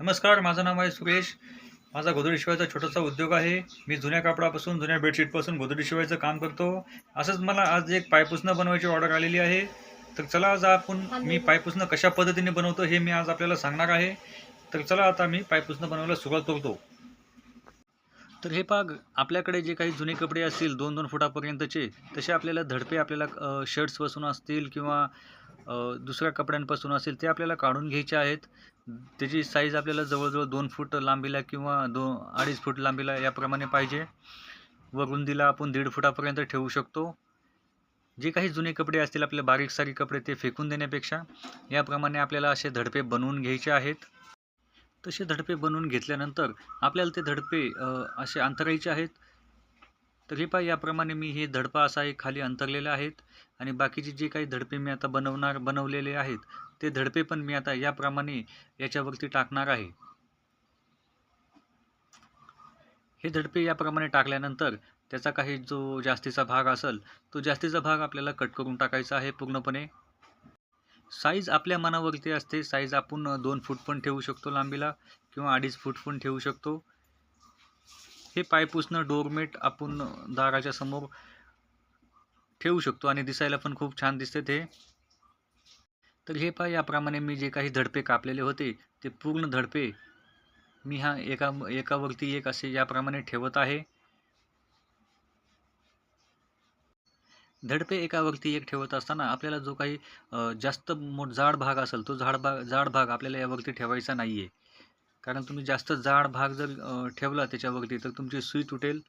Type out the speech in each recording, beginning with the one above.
नमस्कार माझं नाव आहे सुरेश. माझा गोधडी शिवायचा छोटासा उद्योग आहे. मी जुन्या कापडापासून जुन्या बेडशीटपासून गोधडी शिवायचं काम करतो. असंच मला आज एक पायपुसणं बनवायची ऑर्डर आलेली आहे. तर चला आज आपण मी पायपुसणं कशा पद्धतीने बनवतो हे मी आज आपल्याला सांगणार आहे. तर चला आता मी पायपुसणं बनवायला सुरुवात करतो. तर हे पाग आपल्याकडे जे काही जुने कपडे असतील दोन दोन फुटापर्यंतचे तसे आपल्याला धडपे आपल्याला शर्ट्सपासून असतील किंवा दुसऱ्या कपड्यांपासून असेल ते आपल्याला काढून घ्यायचे आहेत. त्याची साईज आपल्याला जवळजवळ दोन फूट लांबीला किंवा दो अडीच फूट लांबीला याप्रमाणे पाहिजे. व रुंदीला आपण दीड फुटापर्यंत ठेवू शकतो. जे काही जुने कपडे असतील आपले बारीक सारीक कपडे ते फेकून देण्यापेक्षा याप्रमाणे आपल्याला असे धडपे बनवून घ्यायचे आहेत. तसे धडपे बनवून घेतल्यानंतर आपल्याला ते धडपे असे अंतरायचे आहेत? तर हे पहा याप्रमाणे मी हे धडपा असा एक खाली अंतरलेला आहेत आणि बाकीचे जे काही धडपे मी आता बनवणार बनवलेले आहेत ते धडपे पण मी आता याप्रमाणे याच्यावरती टाकणार आहे. हे धडपे याप्रमाणे टाकल्यानंतर त्याचा काही जो जास्तीचा भाग असेल तो जास्तीचा भाग आपल्याला कट करून टाकायचा आहे पूर्णपणे. साईज आपल्या मनावरती असते. साईज आपण दोन फूट पण ठेवू शकतो लांबीला किंवा अडीच फूट पण ठेवू शकतो. हे पाय पुसणं डोरमेट आपण दाराच्या समोर ठेवू शकतो आणि दिसायला पण खूप छान दिसते ते. तर हे पाय याप्रमाणे मी जे काही धडपे कापलेले होते ते पूर्ण धडपे मी हा एका एकावरती एक असे याप्रमाणे ठेवत आहे. धडपे एकावरती एक ठेवत असताना आपल्याला जो काही जास्त मोठ जाड भाग असेल तो जाड भाग जाड भाग आपल्याला यावरती ठेवायचा नाही आहे कारण तुम्ही जास्त जाड भाग जर ठेवला त्याच्यावरती तर तुमची सुई तुटेल.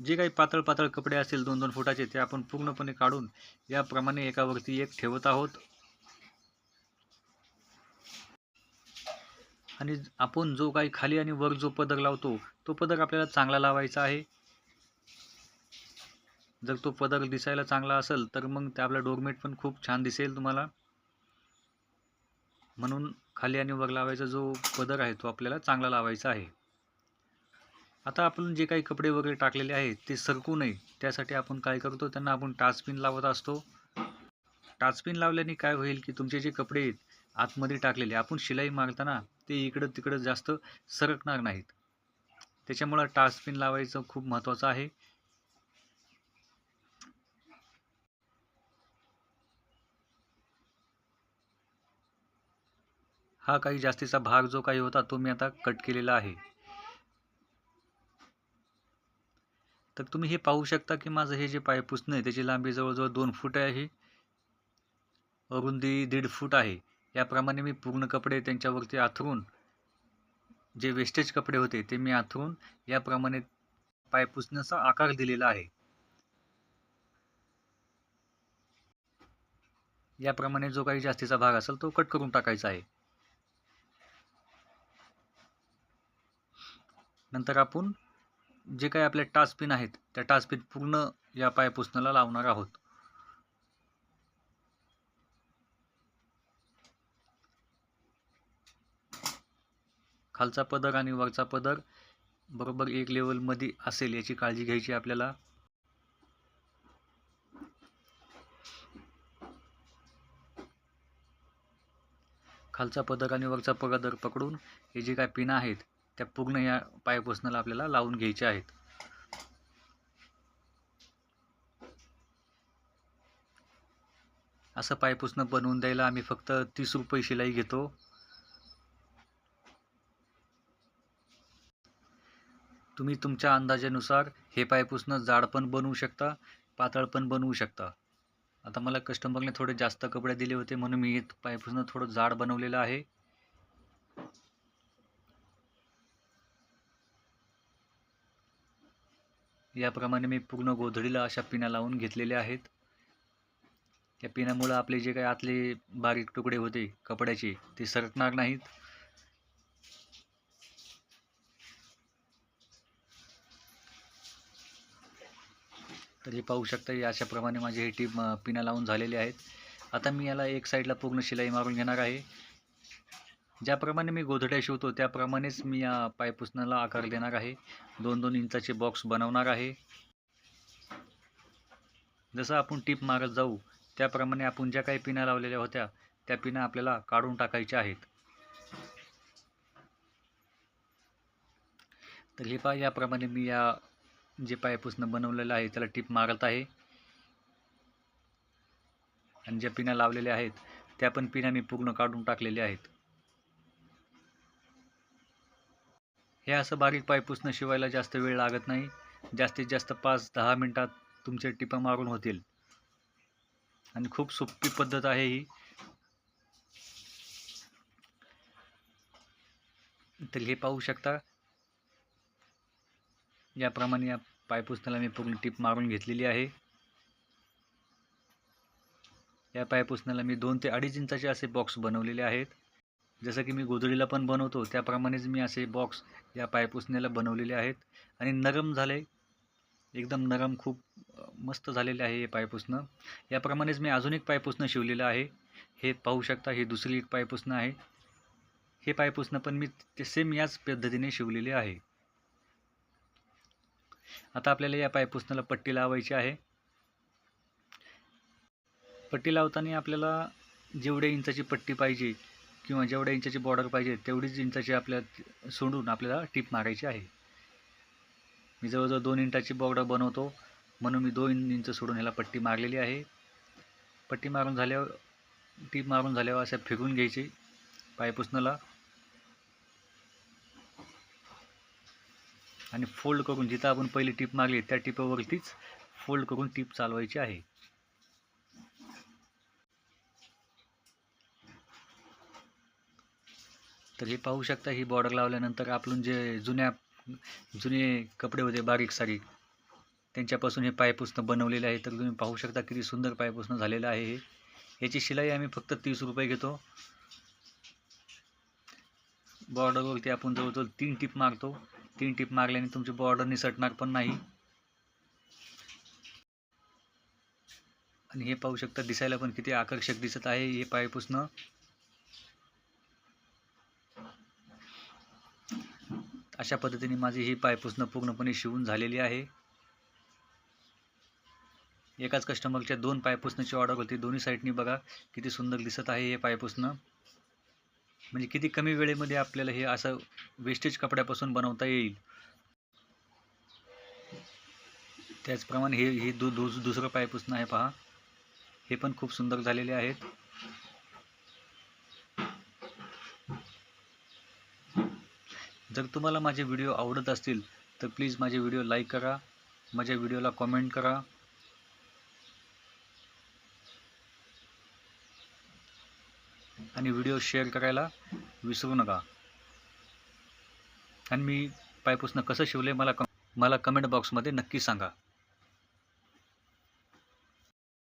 जे काही पातळ पातळ कपडे असतील दोन दोन फुटाचे ते आपण पूर्णपणे काढून याप्रमाणे एकावरती एक ठेवत आहोत. आणि आपण जो काही खाली आणि वर जो पदर लावतो तो पदर आपल्याला चांगला लावायचा आहे. जर तो पदर दिसायला चांगला असेल तर मग ते आपला डोरमेट पण खूप छान दिसेल तुम्हाला. म्हणून खाली आणि वर लावायचा जो पदर आहे तो आपल्याला चांगला लावायचा आहे. आता आपण जे काही कपडे वगैरे टाकलेले आहेत ते सरकू नये. त्यासाठी आपण काय करतो त्यांना आपण टाचपिन लावत असतो. टाचपिन लावल्याने काय होईल की तुमचे जे कपडे आहेत आतमध्ये टाकलेले आपण शिलाई मारताना ते इकडं तिकडं जास्त सरकणार नाहीत. त्याच्यामुळं टाचपिन लावायचं खूप महत्त्वाचं आहे. हा काही जास्तीचा भाग जो काही होता तो मी आता कट केलेला आहे. तर तुम्ही हे पाहू शकता की माझं हे जे पायपुसणं आहे त्याची लांबी जवळजवळ दोन फूट आहे. रुंदी दीड फूट आहे. याप्रमाणे मी पूर्ण कपडे त्यांच्यावरती आथरून जे वेस्टेज कपडे होते ते मी आथरून याप्रमाणे पाय पुसण्याचा आकार दिलेला आहे. याप्रमाणे जो काही जास्तीचा भाग असेल तो कट करून टाकायचा आहे. नंतर आपण जे काही आपले टाचपिन आहेत त्या टाचपिन पूर्ण या पायपुसण्याला लावणार आहोत. खालचा पदर आणि वरचा पदर बरोबर एक लेवलमध्ये असेल याची काळजी घ्यायची आपल्याला. खालचा पदर आणि वरचा पदर पकडून हे जे काय पिनं आहेत त्या पूर्ण या पायपुसणाला आपल्याला लावून घ्यायच्या आहेत. असं पायपुसणं बनवून द्यायला आम्ही फक्त तीस रुपये शिलाई घेतो. तुम्ही तुमच्या अंदाजानुसार हे पायपुसणं जाड पण बनवू शकता पातळ पण बनवू शकता. आता मला कस्टमरने थोडे जास्त कपडे दिले होते म्हणून मी हे पायपुसणं थोडं जाड बनवलेलं आहे. याप्रमाणे मी पूर्ण गोधडीला अशा पिना लावून घेतलेल्या आहेत. या पिनामुळं आपले जे काही आतले बारीक तुकडे होते कपड्याचे ते सरकणार नाहीत. तर हे पाहू शकता हे अशाप्रमाणे माझे हे टीप पिना लावून झालेले आहेत. आता मी याला एक साईडला पूर्ण शिलाई मारून घेणार आहे. ज्याप्रमाणे मी गोधड्या शिवतो त्याप्रमाणेच मी या पायपुसण्याला आकार देणार आहे. दोन दोन इंचाचे बॉक्स बनवणार आहे. जसं आपण टीप मारत जाऊ त्याप्रमाणे आपण ज्या काही पिना लावलेल्या होत्या त्या पिना आपल्याला काढून टाकायच्या आहेत. तर हे पहा याप्रमाणे मी या जे पायपुसणं बनवलेलं आहे त्याला टीप मारत आहे. आणि ज्या पिना लावलेल्या आहेत त्या पण पिना मी पूर्ण काढून टाकलेल्या आहेत. हे असं बारीक पायपूसनं शिवायला जास्त वेळ लागत नाही. जास्तीत जास्त पाच दहा मिनटात तुमचे टिपा मारून होतील. आणि खूप सोपी पद्धत आहे ही. तर हे पाहू शकता. याप्रमाणे या पायपुसण्याला मी पूर्ण टिप मारून घेतलेली आहे. या पायपुसण्याला मी दोन ते अडीच इंचाचे असे बॉक्स बनवलेले आहेत. जसं की मी गोधडीला पण बनवतो त्याप्रमाणेच मी असे बॉक्स या पायपुसण्याला बनवलेले आहेत. आणि नरम झाले. एकदम नरम खूप मस्त झालेले आहे हे पायपुसणं याप्रमाणेच मी अजून एक पायपुसणं शिवलेलं आहे. हे पाहू शकता हे दुसरी एक पायपुसणं आहे. हे पायपुसणं पण मी ते सेम याच पद्धतीने शिवलेले आहे. आता आपल्याला या पायपुसण्याला पट्टी लावायची आहे. पट्टी लावताना आपल्याला जेवढे इंचाची पट्टी पाहिजे किंवा जेवढ्या इंचाची बॉर्डर पाहिजे तेवढीच इंचाची आपल्या सोडून आपल्याला टीप मारायची आहे. मी जवळजवळ दोन इंटाची बॉर्डर बनवतो म्हणून मी दोन इंच सोडून ह्याला पट्टी मारलेली आहे. पट्टी मारून झाल्यावर टीप मारून झाल्यावर असं फिरून घ्यायची पायपुसण्याला आणि फोल्ड करून जिथं आपण पहिली टीप मारली त्या टिपावरतीच फोल्ड करून टीप चालवायची आहे. तर हे पाहू शकता ही बॉर्डर लावल्यानंतर आपण जे जुन्या जुने कपडे होते बारीक सारीक त्यांच्यापासून हे पायपुसणं बनवलेले आहे. तर तुम्ही पाहू शकता किती सुंदर पायपुसणं झालेलं आहे हे. याची शिलाई आम्ही फक्त तीस रुपये घेतो. बॉर्डरवरती आपण जवळजवळ तीन टीप मारतो. तीन टीप मारल्याने तुमची बॉर्डर निसटणार पण नाही. आणि हे पाहू शकता दिसायला पण किती आकर्षक दिसत आहे हे पायपुसणं. अशा पद्धतीने माझी ही पायपुसणं पूर्णपणे शिवून झालेली आहे. एकाच कस्टमरच्या दोन पायपुसण्याची ऑर्डर होती. दोन्ही साईडनी बघा किती सुंदर दिसत आहे हे पायपुसणं म्हणजे किती कमी वेळेमध्ये आपल्याला हे असं वेस्टेज कपड्यापासून बनवता येईल. त्याचप्रमाणे हे हे दु दुसरं पायपुसणं आहे पहा. हे पण खूप सुंदर झालेले आहेत. जर तुम्हाला माझे व्हिडिओ आवडत असतील तर प्लीज माझे व्हिडिओ लाईक करा माझ्या व्हिडिओला कॉमेंट करा. आणि व्हिडिओ शेअर करायला विसरू नका. आणि मी पायपुसणं कसं शिवले मला कम मला कमेंट बॉक्समध्ये नक्की सांगा.